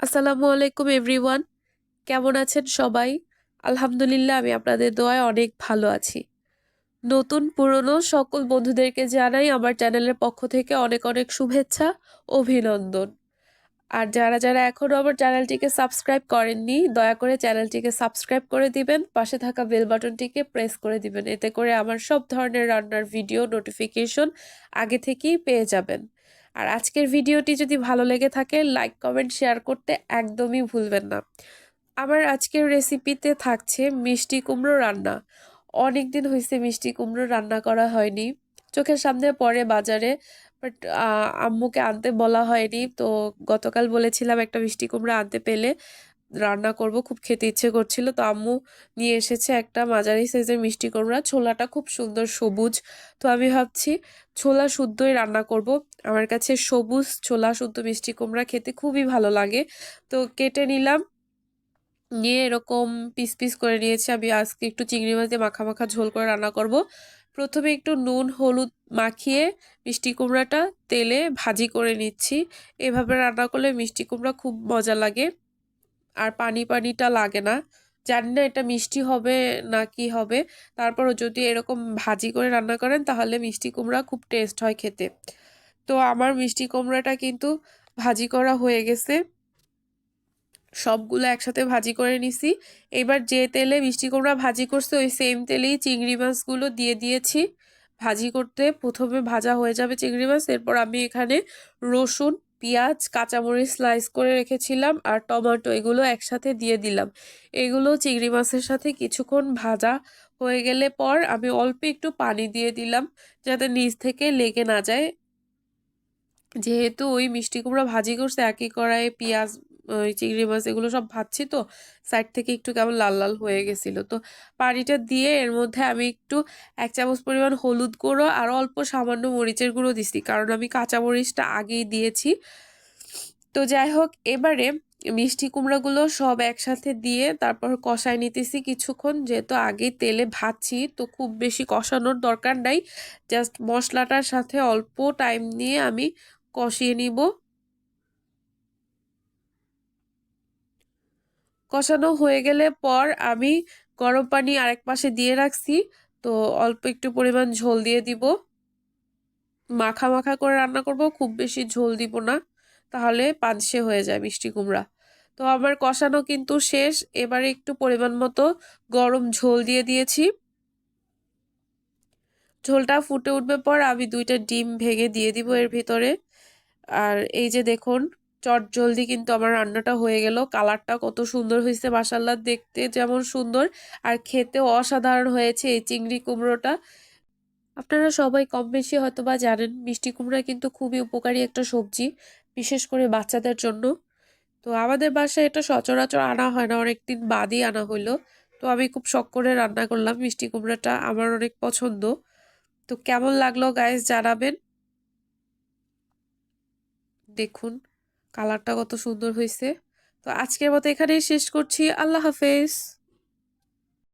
আসসালামু আলাইকুম, এভরিওয়ান। কেমন আছেন সবাই? আলহামদুলিল্লাহ, আমি আপনাদের দোয়ায় অনেক ভালো আছি। নতুন, পুরনো সকল বন্ধুদেরকে জানাই আমার চ্যানেলের পক্ষ থেকে অনেক অনেক শুভেচ্ছা, অভিনন্দন। আর যারা যারা এখনও আমার চ্যানেলটিকে সাবস্ক্রাইব করেননি, দয়া করে চ্যানেলটিকে সাবস্ক্রাইব করে দিবেন, পাশে থাকা বেল বাটনটিকে প্রেস করে দিবেন, এতে করে আমার সব ধরনের রান্নার ভিডিও, নোটিফিকেশন আগে থেকেই পেয়ে যাবেন। আর আজকের ভিডিওটি যদি ভালো লেগে থাকে লাইক কমেন্ট শেয়ার করতে একদমই ভুলবেন না। আমার আজকের রেসিপিতে থাকছে মিষ্টি কুমড়ো রান্না। অনেক দিন হয়েছে মিষ্টি কুমড়ো রান্না করা হয়নি। চোখের সামনে পরে বাজারে বাট আম্মুকে আনতে বলা হয়নি। তো গতকাল বলেছিলাম একটা মিষ্টি কুমড়ো আনতে পেলে রান্না করব, খুব খেতে ইচ্ছে করছিল। তো আম্মু নিয়ে এসেছে একটা মাঝারি সাইজের মিষ্টি কুমড়া। ছোলাটা খুব সুন্দর সবুজ। তো আমি ভাবছি ছোলা শুদ্ধই রান্না করব। আমার কাছে সবুজ ছোলা শুদ্ধ মিষ্টি কুমড়া খেতে খুবই ভালো লাগে। তো কেটে নিলাম। নিয়ে এরকম পিস পিস করে নিয়েছি। আমি আজকে একটু চিংড়ি মাছ দিয়ে মাখা মাখা ঝোল করে রান্না করব। প্রথমে একটু নুন, হলুদ মাখিয়ে মিষ্টি কুমড়াটা তেলে ভাজি করে নিচ্ছি। এভাবে রান্না করলে মিষ্টি কুমড়া খুব মজা লাগে। আর পানি পানিটা লাগে না। জানি না এটা মিষ্টি হবে না কি হবে। তারপরও যদি এরকম ভাজি করে রান্না করেন, তাহলে মিষ্টি কুমড়া খুব টেস্ট হয় খেতে। তো আমার মিষ্টি কুমড়াটা কিন্তু ভাজি করা হয়ে গেছে। সবগুলো একসাথে ভাজি করে নিছি। এবার যে তেলে মিষ্টি কুমড়া ভাজি করছে, ওই সেম তেলেই চিংড়ি মাছগুলো দিয়ে দিয়েছি। ভাজি করতে প্রথমে ভাজা হয়ে যাবে চিংড়ি মাছ। এরপর আমি এখানে রসুন পেঁয়াজ, কাঁচামরিচ স্লাইস করে রেখেছিলাম আর টমেটো এগুলো একসাথে দিয়ে দিলাম। এগুলো চিংড়ি মাছের সাথে কিছুক্ষণ ভাজা হয়ে গেলে পর আমি অল্প একটু পানি দিয়ে দিলাম যাতে নিচ থেকে লেগে না যায়। যেহেতু ওই মিষ্টি কুমড়া ভাজি করছে, একই কড়াইয়ে পেঁয়াজ ওই চিংড়ি মাছ এগুলো সব ভাজছি তো সাইড থেকে একটু কেমন লাল লাল হয়ে গেছিল। তো পানিটা দিয়ে এর মধ্যে আমি একটু এক চামচ পরিমাণ হলুদ গুঁড়ো আর অল্প সামান্য মরিচের গুঁড়ো দিছি, কারণ আমি কাঁচা মরিচটা আগেই দিয়েছি। তো যাই হোক, এবারে মিষ্টি কুমড়াগুলো সব একসাথে দিয়ে তারপর কষায় নিতেছি কিছুক্ষণ, যেহেতু আগে তেলে ভাজছি, তো খুব বেশি কষানোর দরকার নাই। জাস্ট মশলাটার সাথে অল্প টাইম নিয়ে আমি কষিয়ে নিব। কষানো হয়ে গেলে পর আমি গরম পানি আরেক পাশে দিয়ে রাখছি। তো অল্প একটু পরিমাণ ঝোল দিয়ে দিব। মাখা মাখা করে রান্না করব, খুব বেশি ঝোল দিব না। তাহলে পানসে হয়ে যায় মিষ্টি কুমড়া। তো আমার কষানো কিন্তু শেষ। এবারে একটু পরিমাণ মতো গরম ঝোল দিয়ে দিয়েছি। ঝোলটা ফুটে উঠবে পর আমি দুইটা ডিম ভেঙে দিয়ে দিব এর ভিতরে। আর এই যে দেখুন চট জলদি কিন্তু আমার রান্নাটা হয়ে গেল। কালারটা কত সুন্দর হয়েছে মাসাল্লা দেখতে যেমন সুন্দর আর খেতেও অসাধারণ হয়েছে এই চিংড়ি কুমড়োটা। আপনারা সবাই কম বেশি হয়তো বা জানেন, মিষ্টি কুমড়া কিন্তু খুবই উপকারী একটা সবজি, বিশেষ করে বাচ্চাদের জন্য। তো আমাদের বাসায় এটা সচরাচর আনা হয় না, অনেকদিন বাদই আনা হইল। তো আমি খুব শখ করে রান্না করলাম মিষ্টি কুমড়াটা, আমার অনেক পছন্দ। তো কেমন লাগল গাইস জানাবেন। দেখুন। কালারটা কত সুন্দর হয়েছে তো আজকের মতো এখানেই শেষ করছি। আল্লাহ হাফেজ।